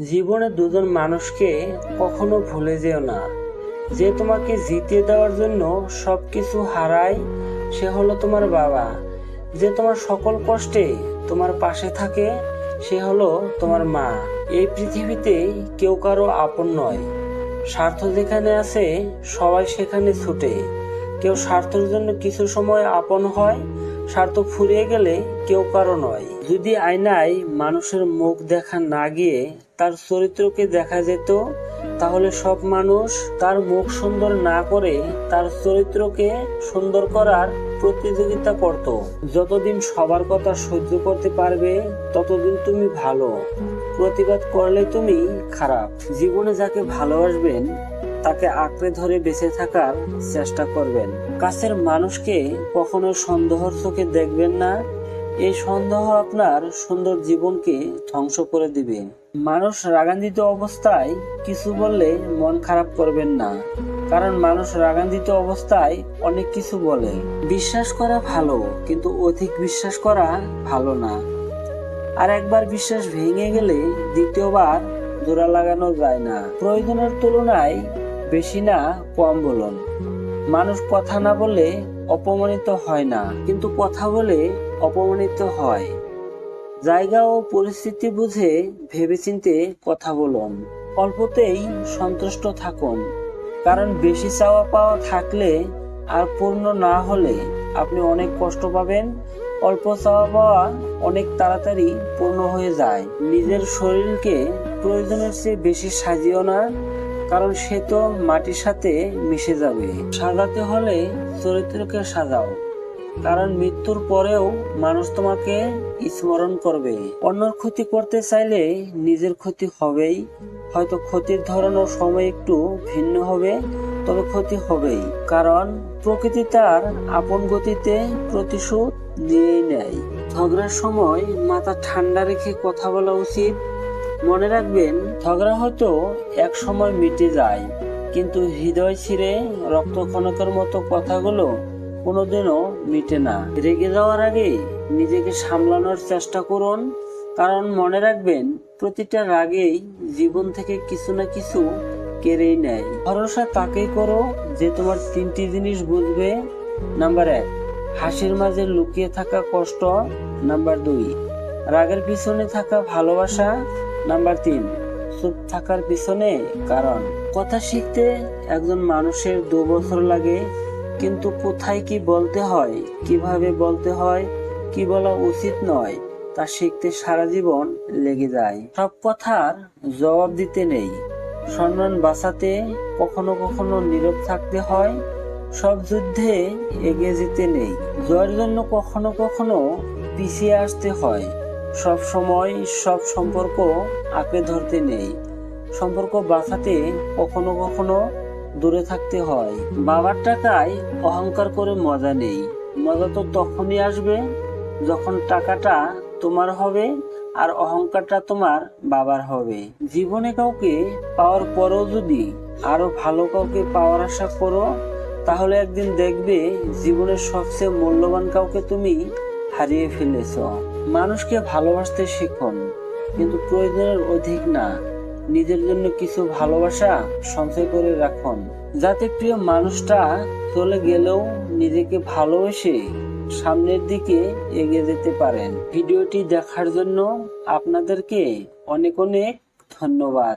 জীবনে দুজন মানুষকে কখনো ভুলে যেও না। যে তোমাকে জিতিয়ে দেওয়ার জন্য সবকিছু হারায়, সে হলো তোমার বাবা। যে তোমার সকল কষ্টে তোমার পাশে থাকে, সে হলো তোমার মা। এই পৃথিবীতে কেউ কারও আপন নয়। স্বার্থ যেখানে আছে, সবাই সেখানে ছুটে। কেউ স্বার্থের জন্য কিছু সময় আপন হয়, স্বার্থ ফুরিয়ে গেলে কেউ কারও নয়। যদি আয়নায় মানুষের মুখ দেখা না গিয়ে তার চরিত্রকে দেখা যেত, তাহলে সব মানুষ তার মুখ সুন্দর না করে তার চরিত্রকে সুন্দর করার প্রতিযোগিতা করত। যতদিন সবার কথা সহ্য করতে পারবে, ততদিন তুমি ভালো। প্রতিবাদ করলে তুমি খারাপ। জীবনে যাকে ভালোবাসবেন, তাকে আঁকড়ে ধরে বেঁচে থাকার চেষ্টা করবেন। কাছের মানুষকে কখনো সন্দেহর চোখে দেখবেন না এই সন্দেহ আপনার সুন্দর জীবনকে ধ্বংস করে দিবে। মানুষ রাগান্বিত অবস্থায় কিছু বললে মন খারাপ করবেন না, কারণ মানুষ রাগান্বিত অবস্থায় অনেক কিছু বলে। বিশ্বাস করা ভালো, কিন্তু অধিক বিশ্বাস করা ভালো না। আর একবার বিশ্বাস ভেঙে গেলে দ্বিতীয়বার জোড়া লাগানো যায় না। প্রয়োজনের তুলনায় বেশি না, কম বলুন। মানুষ কথা না বলে অপমানিত হয় না। কিন্তু কথা বলে অপমানিত হয়। জায়গা ও পরিস্থিতি বুঝে ভেবেচিন্তে কথা বলুন। অল্পতেই সন্তুষ্ট থাকুন। কারণ বেশি চাওয়া পাওয়া থাকলে আর পূর্ণ না হলে আপনি অনেক কষ্ট পাবেন। অল্প চাওয়া পাওয়া অনেক তাড়াতাড়ি পূর্ণ হয়ে যায়। নিজের শরীরকে প্রয়োজনের চেয়ে বেশি সাজিও না। কারণ সে তো মাটির সাথে মিশে যাবে। সাজাতে হলে চরিত্রকে সাজাও, কারণ মৃত্যুর পরেও মানুষ তোমাকে স্মরণ করবে। অন্যর ক্ষতি করতে চাইলে নিজের ক্ষতি হবেই, হয়তো ক্ষতির ধরন ও সময় একটু ভিন্ন হবে, তবে ক্ষতি হবেই, কারণ প্রকৃতি তার আপন গতিতে প্রতিশোধ নিয়েই নেয়। ঝগড়ার সময় মাথা ঠান্ডা রেখে কথা বলা উচিত মনে রাখবেন, ঝগড়া হয়তো এক সময় মিটে যায়, কিন্তু হৃদয় ছিঁড়ে রক্তক্ষণকের মতো কথাগুলো কোনোদিনও মিটে না। রেগে যাওয়ার আগে নিজেকে সামলানোর চেষ্টা করুন, কারণ মনে রাখবেন, প্রতিটা রাগেই জীবন থেকে কিছু না কিছু কেড়েই নেয়। ভরসা তাকেই করো যে তোমার তিনটি জিনিস বুঝবে? নাম্বার এক, হাসির মাঝে লুকিয়ে থাকা কষ্ট। নাম্বার দুই, রাগের পিছনে থাকা ভালোবাসা। নাম্বার তিন, চুপ থাকার পিছনে কারণ। কথা শিখতে একজন মানুষের দু বছর লাগে, কিন্তু কোথায় কি বলতে হয়, কীভাবে বলতে হয়, কি বলা উচিত নয়, তা শিখতে সারা জীবন লেগে যায়। সব কথার জবাব দিতে নেই। সম্মান বাঁচাতে কখনো কখনো নীরব থাকতে হয়, সব যুদ্ধে এগিয়ে যেতে নেই। জয়ের জন্য কখনো কখনো পিছিয়ে আসতে হয়। সব সময় সব সম্পর্ক আঁকড়ে ধরতে নেই। সম্পর্ক বাঁচাতে কখনো কখনো দূরে থাকতে হয়। বাবার টাকায় অহংকার করে মজা নেই। মজা তো তখনই আসবে যখন টাকাটা তোমার হবে আর অহংকারটা তোমার বাবার হবে। জীবনে কাউকে পাওয়ার পরেও যদি আরও ভালো কাউকে পাওয়ার আশা করো, তাহলে একদিন দেখবে জীবনের সবচেয়ে মূল্যবান কাউকে তুমি হারিয়ে ফেলেছ। মানুষকে ভালোবাসতে শিখুন, কিন্তু প্রয়োজনের অধিক না। নিজের জন্য কিছু ভালোবাসা সঞ্চয় করে রাখুন। যাতে প্রিয় মানুষটা চলে গেলেও নিজেকে ভালোবেসে সামনের দিকে এগিয়ে যেতে পারেন। ভিডিওটি দেখার জন্য আপনাদেরকে অনেক অনেক ধন্যবাদ।